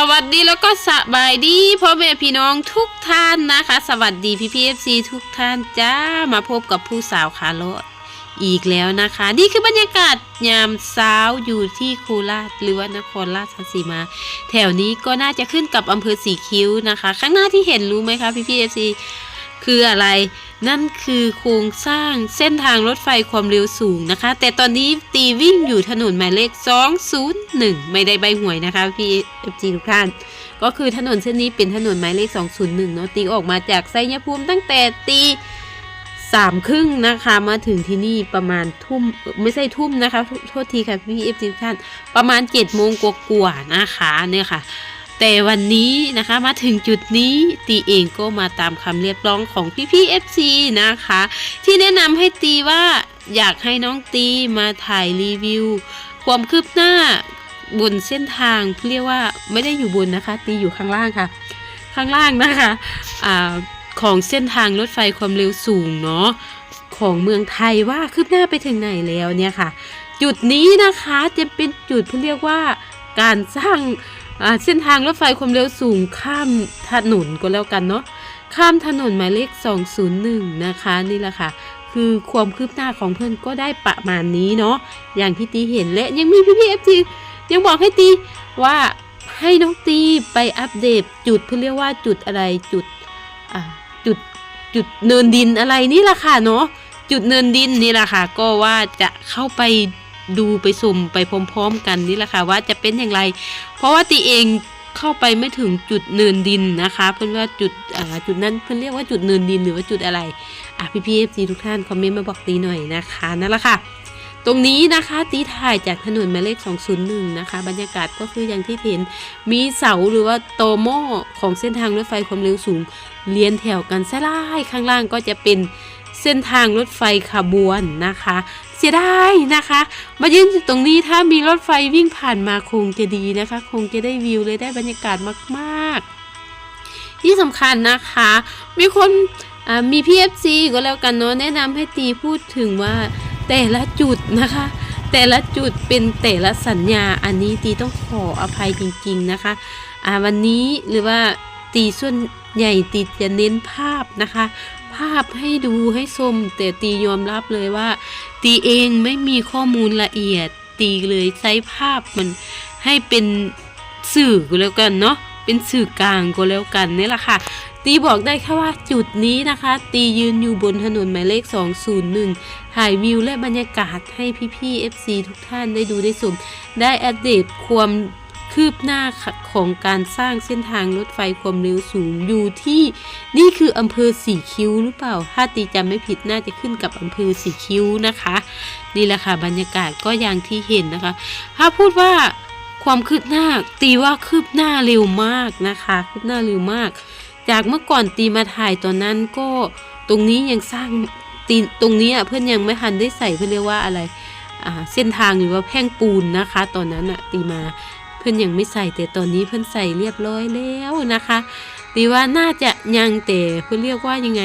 สวัสดีแล้วก็สบายดีพ่อแม่พี่น้องทุกท่านนะคะ สวัสดีพี่พีเอฟซีทุกท่านจ้ามาพบกับผู้สาวขาโลดอีกแล้วนะคะ นี่คือบรรยากาศยามเช้าอยู่ที่โคราชหรือว่านครราชสีมา แถวนี้ก็น่าจะขึ้นกับอำเภอสีคิ้วนะคะ ข้างหน้าที่เห็นรู้ไหมคะพี่พีเอฟซีคืออะไร นั่นคือโครงสร้างเส้นทางรถไฟความเร็วสูงนะคะ แต่ตอนนี้ตีวิ่งอยู่ถนนหมายเลข 201 ไม่ได้ใบหวยนะคะพี่เอฟจีทุกท่าน ก็คือถนนเส้นนี้เป็นถนนหมายเลข 201 เนาะตีออกมาจากไซยภูมิตั้งแต่ตีสามครึ่งนะคะมาถึงที่นี่ประมาณทุ่มไม่ใช่ทุ่มนะคะ โทษทีค่ะพี่เอฟซีทุกท่าน ประมาณ7จ็ดโมงกว่าๆนะคะเนี่ยค่ะ แต่วันนี้นะคะมาถึงจุดนี้ตีเองก็มาตามคำเรียกร้องของพี่พี่เอฟซีนะคะ ที่แนะนำให้ตีว่าอยากให้น้องตีมาถ่ายรีวิว ความคืบหน้าบนเส้นทางเรียกว่าไม่ได้อยู่บนนะคะ ตีอยู่ข้างล่างค่ะ ข้างล่างนะคะอาของเส้นทางรถไฟความเร็วสูงเนาะของเมืองไทยว่าคืบหน้าไปถึงไหนแล้วเนี่ยค่ะ จุดนี้นะคะจะเป็นจุดที่เรียกว่าการสร้าง เส้นทางรถไฟความเร็วสูงข้ามถนนก็แล้วกันเนาะข้ามถนนหมายเลข 201 นะคะนี่แหละค่ะ คือความคืบหน้าของเพื่อนก็ได้ประมาณนี้เนาะอย่างที่ตีเห็นและยังมีพี่พี่เอฟทียังบอกให้ตีว่าให้น้องตีไปอัปเดตจุดเพื่อเรียกว่าจุดอะไรจุดอ่าจุดจุดเนินดินอะไรนี่แหละค่ะเนาะจุดเนินดินนี่แหละค่ะ ก็ว่าจะเข้าไป ดูไปสุ่มไปพร้อมๆกันนี่แหละค่ะว่าจะเป็นอย่างไร เพราะว่าตีเองเข้าไปไม่ถึงจุดเนินดินนะคะ เพื่อนว่าจุดจุดนั้นเพื่อนเรียกว่าจุดเนินดินหรือว่าจุดอะไรอะพี่พีเอฟซีทุกท่านคอมเมนต์มาบอกตีหน่อยนะคะนั่นแหละค่ะ ตรงนี้นะคะตีถ่ายจากถนนหมายเลข 201 นะคะ บรรยากาศก็คืออย่างที่เห็นมีเสาหรือว่าโตโม่ของเส้นทางรถไฟความเร็วสูงเลียนแถวกันสลายข้างล่างก็จะเป็นเส้นทางรถไฟขบวนนะคะ เสียดายนะคะ มายืนตรงนี้ถ้ามีรถไฟวิ่งผ่านมาคงจะดีนะคะ คงจะได้วิวเลยได้บรรยากาศมากๆ ที่สำคัญนะคะ มีคนมีพีเอฟซีก็แล้วกันเนาะแนะนำให้ตีพูดถึงว่าแต่ละจุดนะคะ แต่ละจุดเป็นแต่ละสัญญาอันนี้ตีต้องขออภัยจริง ๆนะคะวันนี้หรือว่าตีส่วนใหญ่ตีจะเน้นภาพนะคะ ภาพให้ดูให้ชมแต่ตียอมรับเลยว่า ตีเองไม่มีข้อมูลละเอียด ตีเลยใช้ภาพมันให้เป็นสื่อก็แล้วกันเนาะเป็นสื่อกลางก็แล้วกันนี่แหละค่ะตีบอกได้แค่ว่าจุดนี้นะคะ ตียืนอยู่บนถนนหมายเลข 201 ถ่ายวิวและบรรยากาศให้พี่ๆ FC ทุกท่านได้ดูได้ชมได้อัปเดตความ คืบหน้าของการสร้างเส้นทางรถไฟความเร็วสูงอยู่ที่ นี่คืออำเภอสีคิ้วหรือเปล่า ถ้าตีจำไม่ผิดน่าจะขึ้นกับอำเภอสีคิ้วนะคะ นี่แหละค่ะบรรยากาศก็อย่างที่เห็นนะคะ ถ้าพูดว่าความคืบหน้าตีว่าคืบหน้าเร็วมากนะคะ คืบหน้าเร็วมาก จากเมื่อก่อนตีมาถ่ายตอนนั้นก็ตรงนี้ยังสร้างตีตรงนี้อะเพื่อนยังไม่ทันได้ใส่เพื่อนเรียกว่าอะไรเส้นทางหรือว่าแพ่งปูนนะคะ ตอนนั้นอะตีมา พื่อนยังไม่ใส่แต่ตอนนี้เพื่อนใส่เรียบร้อยแล้วนะคะตีว่าน่าจะยังแต่เพื่อเรียกว่ายังไง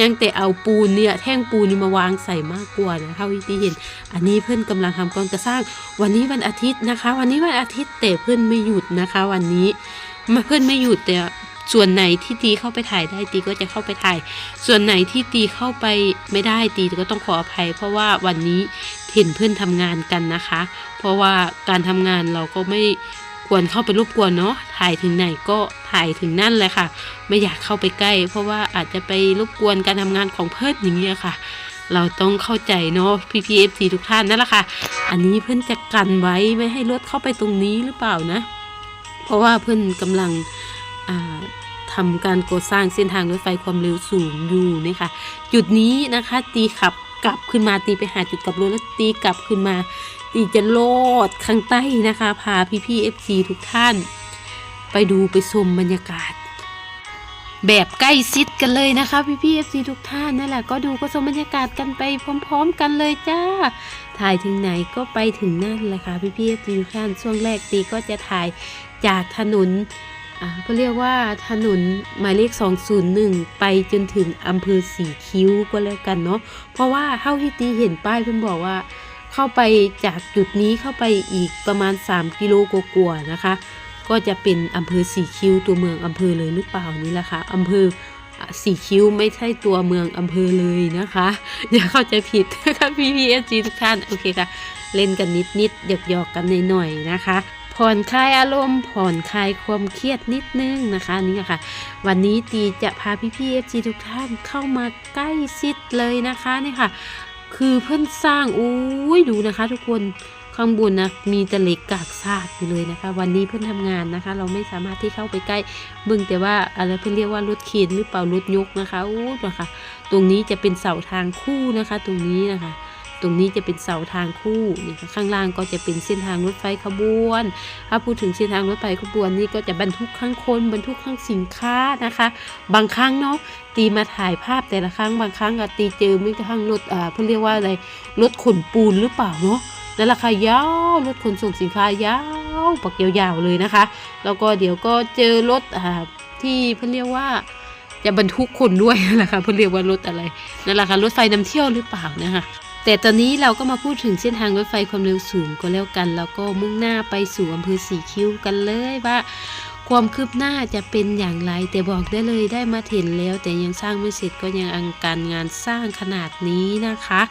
ยังแต่เอาปูนเนี่ยแท่งปูนนี่มาวางใส่มากกว่านะเท่าที่เห็น อันนี้เพื่อนกำลังทำกองกระสร้าง วันนี้วันอาทิตย์นะคะ วันนี้วันอาทิตย์แต่เพื่อนไม่หยุดนะคะ วันนี้มาเพื่อนไม่หยุดแต่ ส่วนไหนที่ตีเข้าไปถ่ายได้ตีก็จะเข้าไปถ่าย ส่วนไหนที่ตีเข้าไปไม่ได้ตีก็ต้องขออภัย เพราะว่าวันนี้เห็นเพื่อนทำงานกันนะคะ เพราะว่าการทำงานเราก็ไม่ควรเข้าไปรบกวนเนาะถ่ายถึงไหนก็ถ่ายถึงนั่นเลยค่ะ ไม่อยากเข้าไปใกล้ เพราะว่าอาจจะไปรบกวนการทำงานของเพื่อนอย่างเงี้ยค่ะ เราต้องเข้าใจเนาะพี่พีเอฟซีทุกท่านนั่นแหละค่ะ อันนี้เพื่อนจะกันไว้ไม่ให้รถเข้าไปตรงนี้หรือเปล่านะ เพราะว่าเพื่อนกำลัง ทำการก่อสร้างเส้นทางรถไฟความเร็วสูงอยู่นี่ค่ะจุดนี้นะคะตีขับกลับขึ้นมาตีไปหาจุดกลับรถแล้วตีกลับขึ้นมาตีจะโลดข้างใต้นะคะพาพี่พี่เอฟซีทุกท่าน ไปดูไปชมบรรยากาศ แบบใกล้ชิดกันเลยนะคะพี่พี่เอฟซีทุกท่านนั่นแหละก็ดูก็ชมบรรยากาศกันไปพร้อม ๆ กันเลยจ้า ถ่ายถึงไหนก็ไปถึงนั่นแหละค่ะพี่พี่เอฟซีทุกท่านช่วงแรกตีก็จะถ่ายจากถนน ก็เรียกว่าถนนหมายเลข 201 ไปจนถึงอำเภอสีคิ้วก็แล้วกันเนาะเพราะว่าเท่าที่ตีเห็นป้ายเพิ่นบอกว่า เข้าไปจากจุดนี้เข้าไปอีกประมาณ 3 กิโลกว่าๆนะคะ ก็จะเป็นอำเภอสีคิ้วตัวเมืองอำเภอเลยหรือเปล่านี่แหละค่ะอำเภอสีคิ้วไม่ใช่ตัวเมืองอำเภอเลยนะคะ อย่าเข้าใจผิดนะคะพี่พีเอจีทุกท่านโอเคค่ะ เล่นกันนิดๆหยอกๆกันหน่อยๆนะคะ ผ่อนคลายอารมณ์ ผ่อนคลายความเครียดนิดนึงนะคะนี่ค่ะ วันนี้ตีจะพาพี่พีเอจีทุกท่านเข้ามาใกล้ชิดเลยนะคะนี่ค่ะ คือเพื่อนสร้างอุ้ยดูนะคะทุกคนข้างบนนะมีต่เล็กกากซากอยู่เลยนะคะ วันนี้เพื่อนทำงานนะคะ เราไม่สามารถที่เข้าไปใกล้บึงแต่ว่าอะไรเพื่อนเรียกว่ารถเข็นหรือเปล่ารถยกนะคะอู้นะคะ ตรงนี้จะเป็นเสาทางคู่นะคะ ตรงนี้นะคะ ตรงนี้จะเป็นเสาทางคู่นี่ค่ะข้างล่างก็จะเป็นเส้นทางรถไฟขบวน ถ้าพูดถึงเส้นทางรถไฟขบวนนี่ก็จะบรรทุกข้างคนบรรทุกข้างสินค้านะคะ บางครั้งเนาะตีมาถ่ายภาพแต่ละครั้งบางครั้งอะตีเจอไม่กระทั่งรถอ่าเพื่อเรียกว่าอะไรรถขนปูนหรือเปล่าเนาะนั่นแหละค่ะยาวรถขนส่งสินค้ายาวปักยาวๆเลยนะคะ แล้วก็เดี๋ยวก็เจอรถอ่าที่เพื่อเรียกว่าจะบรรทุกคนด้วยนั่นแหละค่ะเพื่อเรียกว่ารถอะไรนั่นแหละค่ะรถไฟนำเที่ยวหรือเปล่านะคะ แต่ตอนนี้เราก็มาพูดถึงเส้นทางรถไฟความเร็วสูงก็แล้วกันแล้วก็มุ่งหน้าไปสู่อำเภอสีคิ้วกันเลยว่า ความคืบหน้าจะเป็นอย่างไร แต่บอกได้เลยได้มาเห็นแล้ว แต่ยังสร้างไม่เสร็จก็ยังอังการงานสร้างขนาดนี้นะคะ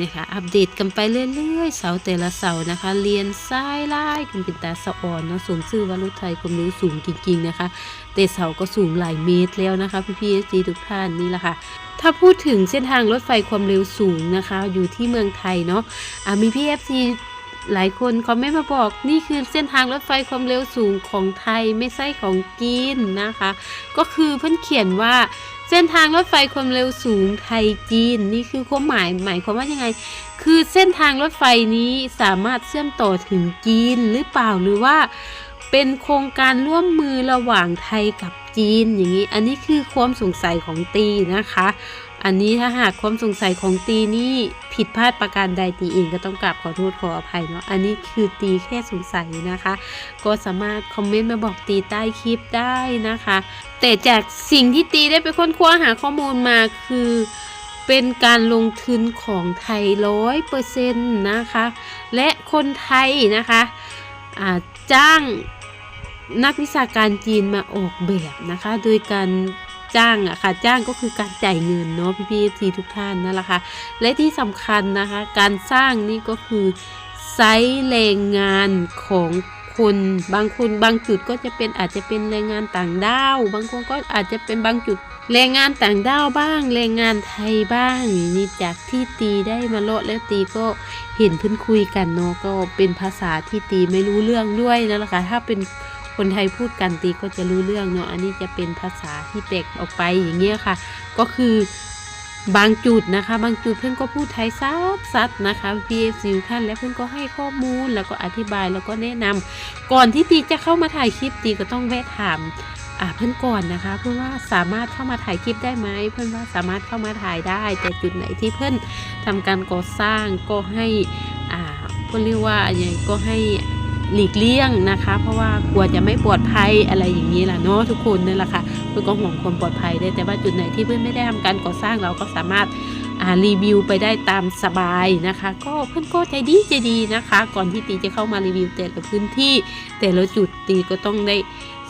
นะคะ อัปเดตกันไปเรื่อยๆ เสาแต่ละเสานะคะ เรียนซ้ายไล่กันเป็นตาสะอ่อนเนาะสมชื่อว่ารถไทยความเร็วสูงจริงๆนะคะ แต่เสาก็สูงหลายเมตรแล้วนะคะ พี่พีเอสจีทุกท่านนี่แหละค่ะถ้าพูดถึงเส้นทางรถไฟความเร็วสูงนะคะ อยู่ที่เมืองไทยเนาะะมีพี่เอฟซี หลายคนคอมเมนต์มาบอกนี่คือเส้นทางรถไฟความเร็วสูงของไทยไม่ใช่ของจีนนะคะ ก็คือเพิ่อนเขียนว่าเส้นทางรถไฟความเร็วสูงไทยจีน นี่คือความหมายหมายความว่ายังไง คือเส้นทางรถไฟนี้สามารถเชื่อมต่อถึงจีนหรือเปล่าหรือว่า เป็นโครงการร่วมมือระหว่างไทยกับจีนอย่างนี้ อันนี้คือความสงสัยของตีนะคะ อันนี้ถ้าหากความสงสัยของตีนี่ผิดพลาดประการใดตีเองก็ต้องกราบขอโทษขออภัยเนาะอันนี้คือตีแค่สงสัยนะคะ ก็สามารถคอมเมนต์มาบอกตีใต้คลิปได้นะคะ แต่จากสิ่งที่ตีได้ไปค้นคว้าหาข้อมูลมาคือเป็นการลงทุนของไทยร้อยเปอร์เซ็นต์นะคะ และคนไทยนะคะจ้างนักวิชาการจีนมาออกแบบนะคะ โดยการ จ้างอะค่ะจ้างก็คือการจ่ายเงินเนาะพี่พี่ทีทุกท่านนั่นแหละค่ะและที่สำคัญนะคะ การสร้างนี่ก็คือไซส์แรงงานของคนบางคนบางจุดก็จะเป็นอาจจะเป็นแรงงานต่างด้าว บางคนก็อาจจะเป็นบางจุดแรงงานต่างด้าวบ้าง แรงงานไทยบ้างนี่จากที่ตีได้มาโลดแล้วตีก็เห็นเพื่อนคุยกันเนาะก็เป็นภาษาที่ตีไม่รู้เรื่องด้วยนั่นแหละค่ะถ้าเป็น คนไทยพูดกันตีก็จะรู้เรื่องเนาะอันนี้จะเป็นภาษาที่แตกออกไปอย่างเงี้ยค่ะ ก็คือบางจุดนะคะ บางจุดเพื่อนก็พูดไทยซัดซัดนะคะพีเอซิวท่านและเพื่อนก็ให้ข้อมูลแล้วก็อธิบายแล้วก็แนะนำก่อนที่ตีจะเข้ามาถ่ายคลิปตีก็ต้องแวะถามอ่าเพื่อนก่อนนะคะ เพื่อนว่าสามารถเข้ามาถ่ายคลิปได้ไหมเพื่อนว่าสามารถเข้ามาถ่ายได้ แต่จุดไหนที่เพื่อนทำการก่อสร้างก็ให้อ่าเพื่อนเรียกว่าอย่างไรก็ให้ หลีกเลี่ยงนะคะ เพราะว่ากลัวจะไม่ปลอดภัยอะไรอย่างนี้แหละเนาะทุกคนนั่นแหละค่ะเพื่อก็ห่วงความปลอดภัยได้แต่ว่าจุดไหนที่เพื่อนไม่ได้ทำการก่อสร้างเราก็สามารถารีวิวไปได้ตามสบายนะคะ ก็เพื่อนก็ใจดีใจดีนะคะ ก่อนที่ตีจะเข้ามารีวิวแต่ละพื้นที่ แต่ละจุดตีก็ต้องได้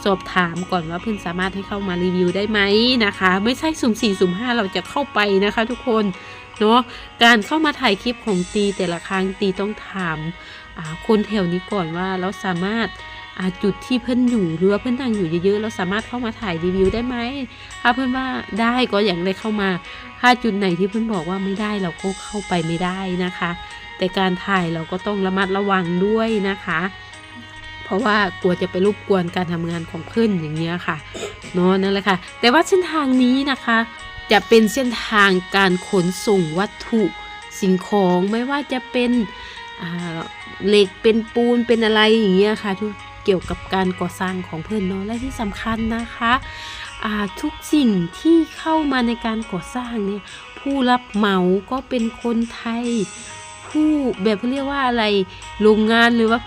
สอบถามก่อนว่าเพื่อนสามารถให้เข้ามารีวิวได้ไหมนะคะ ไม่ใช่สุ่มสี่สุ่มห้าเราจะเข้าไปนะคะ ทุกคนเนาะการเข้ามาถ่ายคลิปของตีแต่ละครั้งตีต้องถาม คนแถวนี้ก่อนว่าเราสามารถจุดที่เพื่อนอยู่หรือว่าเพื่อนนั่งอยู่เยอะๆ เราสามารถเข้ามาถ่ายรีวิวได้ไหมถ้าเพื่อนว่าได้ก็อย่างได้เข้ามา ถ้าจุดไหนที่เพื่อนบอกว่าไม่ได้เราก็เข้าไปไม่ได้นะคะ แต่การถ่ายเราก็ต้องระมัดระวังด้วยนะคะ เพราะว่ากลัวจะไปรบกวนการทำงานของเพื่อนอย่างเงี้ยค่ะเนาะนั่นแหละค่ะ แต่ว่าเส้นทางนี้นะคะ จะเป็นเส้นทางการขนส่งวัตถุสิ่งของไม่ว่าจะเป็นอ่า เหล็กเป็นปูนเป็นอะไรอย่างเงี้ยค่ะทุกเกี่ยวกับการก่อสร้างของเพื่อนเนาะและที่สำคัญนะคะทุกสิ่งที่เข้ามาในการก่อสร้างเนี่ยผู้รับเหมาก็เป็นคนไทย ผู้แบบเรียกว่าอะไรโรงงานหรือว่า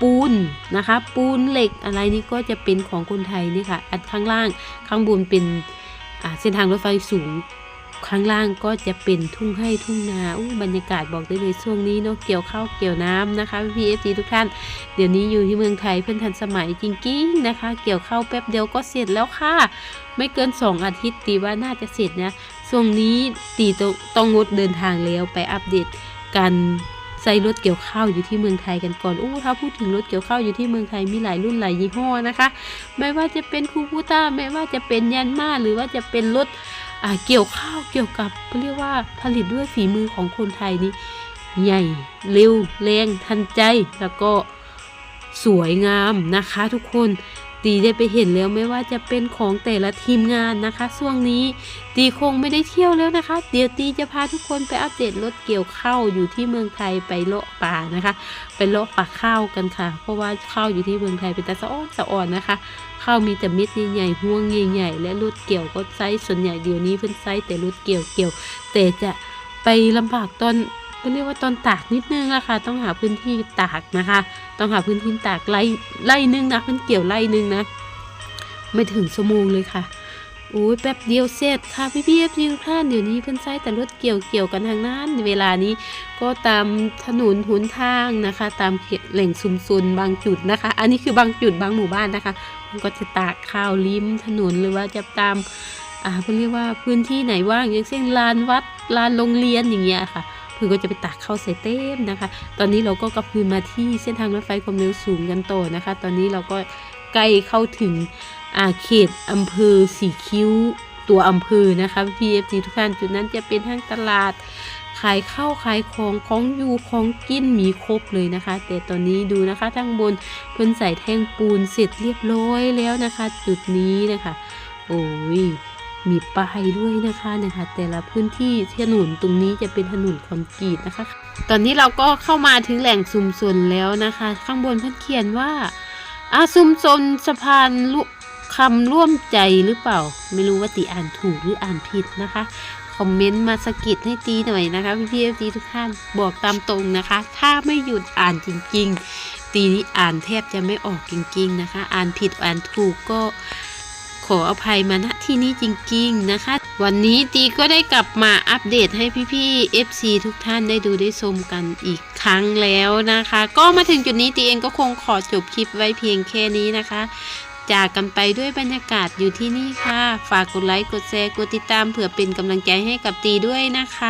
ปูนนะคะ ปูนเหล็กอะไรนี่ก็จะเป็นของคนไทยนี่ค่ะอันข้างล่างข้างบนเป็นเส้นทางรถไฟสูง ข้างล่างก็จะเป็นทุ่งให้ทุ่งนาอู้บรรยากาศบอกได้เลยช่วงนี้เนาะเกี่ยวข้าวเกี่ยวน้ำนะคะพี่เอฟซีทุกท่าน เดี๋ยวนี้อยู่ที่เมืองไทยเพื่อนทันสมัยจริงๆนะคะ เกี่ยวข้าวแป๊บเดียวก็เสร็จแล้วค่ะ ไม่เกินสองอาทิตย์ตีว่าน่าจะเสร็จนะช่วงนี้ตีต้องงดเดินทางแล้วไปอัปเดตการใส่รถเกี่ยวข้าวอยู่ที่เมืองไทยกันก่อนอู้ถ้าพูดถึงรถเกี่ยวข้าวอยู่ที่เมืองไทยมีหลายรุ่นหลายยี่ห้อนะคะ ไม่ว่าจะเป็นคูบูต้าไม่ว่าจะเป็นยันมาหรือว่าจะเป็นรถ เกี่ยวข้าวเกี่ยวกับเขาเรียกว่าผลิตด้วยฝีมือของคนไทยนี่ใหญ่เร็วแรงทันใจแล้วก็สวยงามนะคะทุกคน ตีได้ไปเห็นแล้วไม่ว่าจะเป็นของแต่ละทีมงานนะคะช่วงนี้ตีคงไม่ได้เที่ยวแล้วนะคะ เดี๋ยวตีจะพาทุกคนไปอัปเดตรถเกี่ยวข้าวอยู่ที่เมืองไทยไปเลาะป่านะคะ ไปเลาะป่าข้าวกันค่ะ เพราะว่าข้าวอยู่ที่เมืองไทยเป็นตาสะอ้อนสะอ่อนนะคะข้าวมีแต่เม็ดใหญ่ๆห่วงใหญ่ๆและรถเกี่ยวก็ไซส์ส่วนใหญ่เดี๋ยวนี้เพิ่นไซส์แต่รถเกี่ยวเกี่ยวแต่จะไปลำบากตอน ก็เรียกว่าตอนตากนิดนึงละค่ะ ต้องหาพื้นที่ตากนะคะ ต้องหาพื้นที่ตากไล่ไล่นึงนะเพิ่นเกี่ยวไล่นึงนะ ไม่ถึงชั่วโมงเลยค่ะโอ้ยแป๊บเดียวเสร็จค่ะพี่พี่เอฟซีทุกท่านเดี๋ยวนี้เพิ่นใช้แต่รถเกี่ยวเกี่ยวกันทางนั้นเวลานี้ก็ตามถนนหนทางนะคะ ตามเขตแหล่งชุมชนบางจุดนะคะ อันนี้คือบางจุดบางหมู่บ้านนะคะมันก็จะตากข้าวริมถนนหรือว่าจะตามอ่าเขาเรียกว่าพื้นที่ไหนว่างอย่างเช่นลานวัดลานโรงเรียนอย่างเงี้ยค่ะือก็จะไปตากข้าวใส่เต็มนะคะ ตอนนี้เราก็กลับคืนมาที่เส้นทางรถไฟความเร็วสูงกันต่อนะคะ ตอนนี้เราก็ใกล้เข้าถึงอาเขตอำเภอสีคิ้วตัวอำเภอนะคะพีเอฟซีทุกท่านจุดนั้นจะเป็นทางตลาดขายข้าวขายของของอยู่ของกินมีครบเลยนะคะ แต่ตอนนี้ดูนะคะทางบนเพิ่นใส่แท่งปูนเสร็จเรียบร้อยแล้วนะคะ จุดนี้นะคะ โอ้ย มีป้ายด้วยนะคะนะคะ แต่ละพื้นที่ถนนตรงนี้จะเป็นถนนคอนกรีตนะคะ ตอนนี้เราก็เข้ามาถึงแหล่งชุมชนแล้วนะคะ ข้างบนเพิ่นเขียนว่าอาชุมชนสะพานลุคำร่วมใจหรือเปล่า ไม่รู้ว่าตีอ่านถูกหรืออ่านผิดนะคะ คอมเมนต์มาสะกิดให้ตีหน่อยนะคะพี่พี่เอฟซีทุกท่านบอกตามตรงนะคะ ถ้าไม่หยุดอ่านจริง ๆ ตีนี้อ่านแทบจะไม่ออกจริง ๆ นะคะ อ่านผิดอ่านถูกก็ ออภัยมาณที่นี้จริงๆนะคะ วันนี้ตีก็ได้กลับมาอัปเดตให้พี่ๆ FC ทุกท่านได้ดูได้ชมกันอีกครั้งแล้วนะคะ ก็มาถึงจุดนี้ตีเองก็คงขอจบคลิปไว้เพียงแค่นี้นะคะจากกันไปด้วยบรรยากาศอยู่ที่นี่ค่ะ ฝากกดไลค์ กดแชร์ กดติดตามเผื่อเป็นกำลังใจให้กับตีด้วยนะคะ